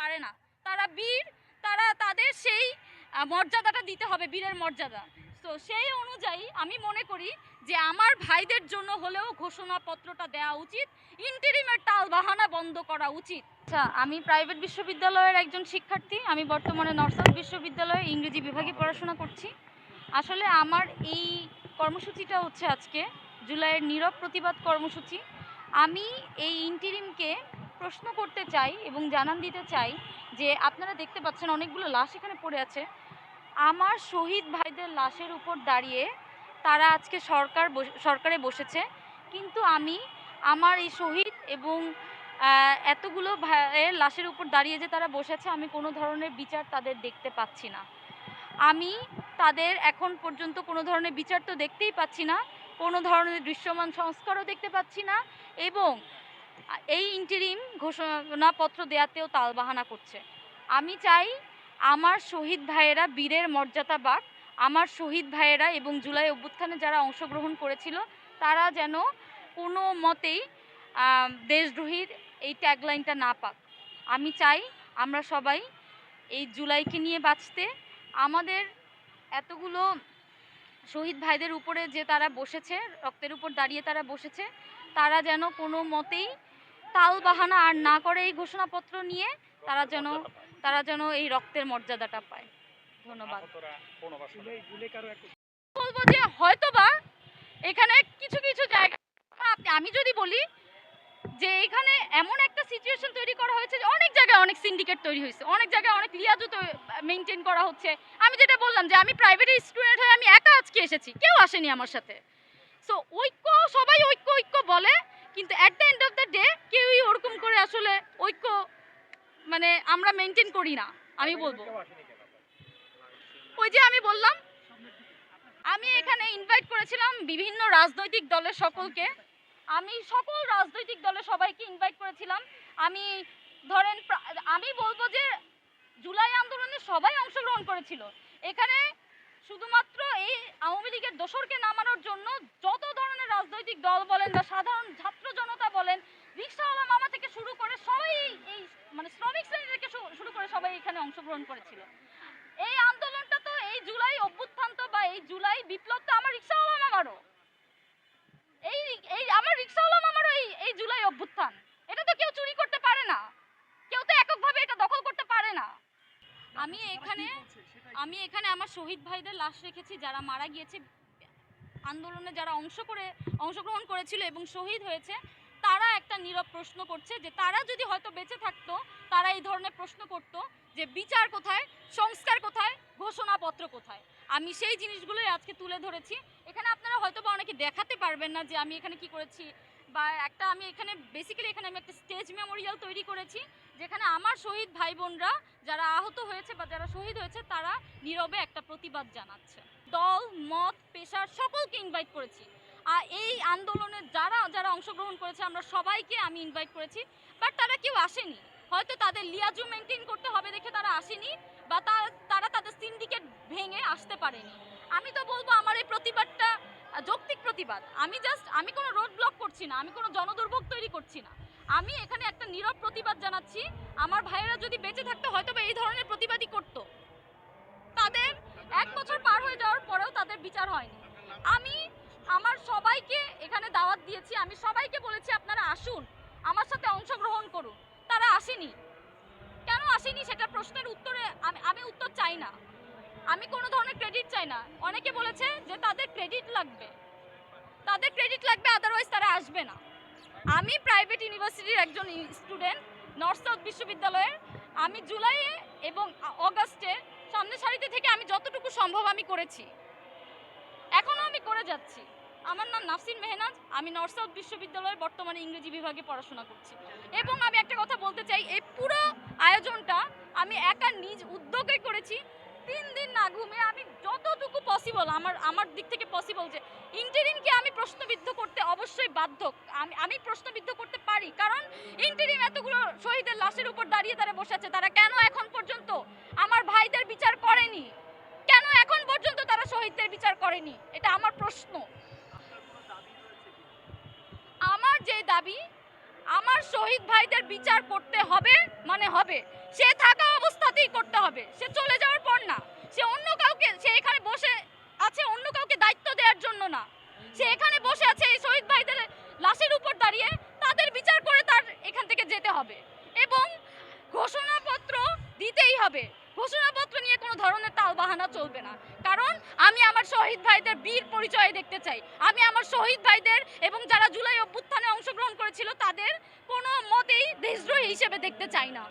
পারে না। তারা বীর, তারা তাদের সেই মর্যাদাটা দিতে হবে, বীরের মর্যাদা। তো সেই অনুযায়ী আমি মনে করি যে আমার ভাইদের জন্য হলেও ঘোষণাপত্রটা দেওয়া উচিত, ইন্টারিমের টাল বাহানা বন্ধ করা উচিত। আচ্ছা আমি প্রাইভেট বিশ্ববিদ্যালয়ের একজন শিক্ষার্থী, আমি বর্তমানে নর্থ বিশ্ববিদ্যালয়ে ইংরেজি বিভাগে পড়াশোনা করছি। আসলে আমার এই কর্মসূচিটা হচ্ছে আজকে জুলাইয়ের নীরব প্রতিবাদ কর্মসূচি। আমি এই ইন্টারিমকে প্রশ্ন করতে চাই এবং জানান দিতে চাই যে আপনারা দেখতে পাচ্ছেন অনেকগুলো লাশ এখানে পড়ে আছে। আমার শহীদ ভাইদের লাশের উপর দাঁড়িয়ে তারা আজকে সরকার সরকারে বসেছে। কিন্তু আমি আমার এই শহীদ এবং এতগুলো ভাইয়ের লাশের উপর দাঁড়িয়ে যে তারা বসেছে, আমি কোনো ধরনের বিচার তাদের দেখতে পাচ্ছি না। আমি তাদের এখন পর্যন্ত কোনো ধরনের বিচার তো দেখতেই পাচ্ছি না, কোনো ধরনের দৃশ্যমান সংস্কারও দেখতে পাচ্ছি না এবং এই ইন্টারিম ঘোষণাপত্র দেওয়াতেও তালবাহানা করছে। আমি চাই আমার শহীদ ভাইয়েরা বীরের মর্যাদা পাক, আমার শহীদ ভাইয়েরা এবং জুলাই অভ্যুত্থানে যারা অংশগ্রহণ করেছিল, তারা যেন কোনো মতেই দেশদ্রোহীর এই ট্যাগলাইনটা না পাক। আমি চাই আমরা সবাই এই জুলাইকে নিয়ে বাঁচতে, আমাদের এতগুলো শহীদ ভাইদের উপরে যে তারা বসেছে, রক্তের উপর দাঁড়িয়ে তারা বসেছে, তারা যেন কোনো মতেই তাল বাহানা আর না করে এই ঘোষণাপত্র নিয়ে তারা যেন তারা যেন এই রক্তের মর্যাদাটা পায়। ধন্যবাদ। বলব যে হয়তোবা এখানে কিছু কিছু জায়গা আমি যদি বলি যে এখানে এমন একটা সিচুয়েশন তৈরি করা হয়েছে যে অনেক জায়গায় অনেক সিন্ডিকেট তৈরি হয়েছে। অনেক জায়গায় অনেক লিয়াজু মেনটেন করা হচ্ছে। আমি যেটা বললাম যে আমি প্রাইভেট স্টুডেন্ট হয়ে আমি একা আজকে এসেছি। কেউ আসেনি আমার সাথে। সো ঐক্য সবাই ঐক্য ঐক্য বলে কিন্তু অ্যাট দ্য এন্ড আসলে ঐক্য মানে আমরা মেনটেন করি না আমি বলব। ওই যে আমি বললাম আমি এখানে ইনভাইট করেছিলাম বিভিন্ন রাজনৈতিক দলের সকলকে। আমি সকল রাজনৈতিক দলের সবাইকে ইনভাইট করেছিলাম। আমি ধরেন আমি বলব যে জুলাই আন্দোলনে সবাই অংশগ্রহণ করেছিল। এখানে শুধুমাত্র এই আওয়ামী লীগের দোসরকে নামানোর জন্য যত ধরনের রাজনৈতিক দল বলেন বা সাধারণ ছাত্র জনতা বলেন রিক্সাওয়ালা মামা থেকে শুরু করে সবাই এই মানে শ্রমিক শ্রেণি থেকে শু- শুরু করে সবাই এখানে অংশগ্রহণ করেছিল। এই আন্দোলনটা তো এই জুলাই অভ্যুত্থান তো বা এই জুলাই বিপ্লব তো আমার রিক্সাওয়ালা মামারও। এই এই আমার রিক্সাওয়ালা মামারও এই এই জুলাই অভ্যুত্থান। এটা তো কেউ চুরি করতে পারে না। কেউ তো এককভাবে এটা দখল করতে পারে না। আমি এখানে আমি এখানে আমার শহীদ ভাইদের লাশ রেখেছি যারা মারা গিয়েছে। আন্দোলনে যারা অংশ করে অংশগ্রহণ করেছিল এবং শহীদ হয়েছে তারা একটা নীরব প্রশ্ন করছে যে তারা যদি হয়তো বেঁচে থাকতো, তারা এই ধরনের প্রশ্ন করত যে বিচার কোথায়, সংস্কার কোথায়, ঘোষণাপত্র কোথায়? আমি সেই জিনিসগুলোই আজকে তুলে ধরেছি। এখানে আপনারা হয়তো বা অনেকে দেখাতে পারবেন না যে আমি এখানে কি করেছি বা একটা আমি এখানে বেসিক্যালি এখানে আমি একটা স্টেজ মেমোরিয়াল তৈরি করেছি যেখানে আমার শহীদ ভাই বোনরা যারা আহত হয়েছে বা যারা শহীদ হয়েছে, তারা নীরবে একটা প্রতিবাদ জানাচ্ছে। দল, মত, পেশার সকলকে ইনভাইট করেছি। আর এই আন্দোলনে যারা যারা অংশগ্রহণ করেছে, আমরা সবাইকে আমি ইনভাইট করেছি বাট তারা কেউ আসেনি। হয়তো তাদের লিয়াজু মেনটেন করতে হবে দেখে তারা আসেনি, বা তারা তাদের সিন্ডিকেট ভেঙে আসতে পারেনি। আমি তো বলব আমার এই প্রতিবাদটা যৌক্তিক প্রতিবাদ। আমি জাস্ট আমি কোনো রোড ব্লক করছি না, আমি কোনো জনদুর্ভোগ তৈরি করছি না। আমি এখানে একটা নীরব প্রতিবাদ জানাচ্ছি। আমার ভাইয়েরা যদি বেঁচে থাকতো হয়তো এই ধরনের প্রতিবাদই করতো। তাদের এক বছর পার হয়ে যাওয়ার পরেও তাদের বিচার হয়নি। আমি আমার সবাইকে এখানে দাওয়াত দিয়েছি, আমি সবাইকে বলেছি আপনারা আসুন, আমার সাথে অংশগ্রহণ করুন। তারা আসেনি। কেন আসেনি সেটা প্রশ্নের উত্তরে আমি আমি উত্তর চাই না। আমি কোনো ধরনের ক্রেডিট চাই না। অনেকে বলেছে যে তাদের ক্রেডিট লাগবে। তাদের ক্রেডিট লাগবে আদারওয়াইজ তারা আসবে না। আমি প্রাইভেট ইউনিভার্সিটির একজন স্টুডেন্ট নর্থ সাউথ বিশ্ববিদ্যালয়ের। আমি জুলাইয়ে এবং অগাস্টে সামনের সারিতে থেকে আমি যতটুকু সম্ভব আমি করেছি। এখনও আমি করে যাচ্ছি। আমার নাম নাফসিন মেহনাজ, আমি নর্থ সাউথ বিশ্ববিদ্যালয়ের বর্তমানে ইংরেজি বিভাগে পড়াশোনা করছি। এবং আমি একটা কথা বলতে চাই, এই পুরো আয়োজনটা আমি একা নিজ উদ্যোগে করেছি। তিন দিন না ঘুমিয়ে আমি যতটুকু পসিবল আমার আমার দিক থেকে পসিবল যে ইন্টারিমকে আমি প্রশ্নবিদ্ধ করতে অবশ্যই বাধ্য। আমি আমি প্রশ্নবিদ্ধ করতে পারি, কারণ ইন্টারিম এতগুলো শহীদের লাশের উপর দাঁড়িয়ে তারা বসে আছে। তারা কেন এখন পর্যন্ত আমার ভাইদের বিচার করেনি? শহীদদের বিচার করেনি, এটা আমার প্রশ্ন। আমার যে দাবি, আমার শহীদ ভাইদের বিচার করতে হবে মানে হবে। সে থাকা অবস্থাতেই করতে হবে, সে চলে যাওয়ার পর না। সে অন্য কাউকে, সে এখানে বসে আছে অন্য কাউকে দায়িত্ব দেওয়ার জন্য না। সে এখানে বসে আছে এই শহীদ ভাইদের লাশের উপর দাঁড়িয়ে তাদের বিচার করে তার এখান থেকে যেতে হবে। এবং ঘোষণাপত্র দিতেই হবে। ধরনের তাল বাহানা চলবে না। কারণ আমি আমার শহীদ ভাইদের বীর পরিচয় দেখতে চাই। আমি আমার শহীদ ভাইদের এবং যারা জুলাই অভ্যুত্থানে অংশগ্রহণ করেছিল তাদের কোনো মতেই দেশদ্রোহী হিসেবে দেখতে চাই না।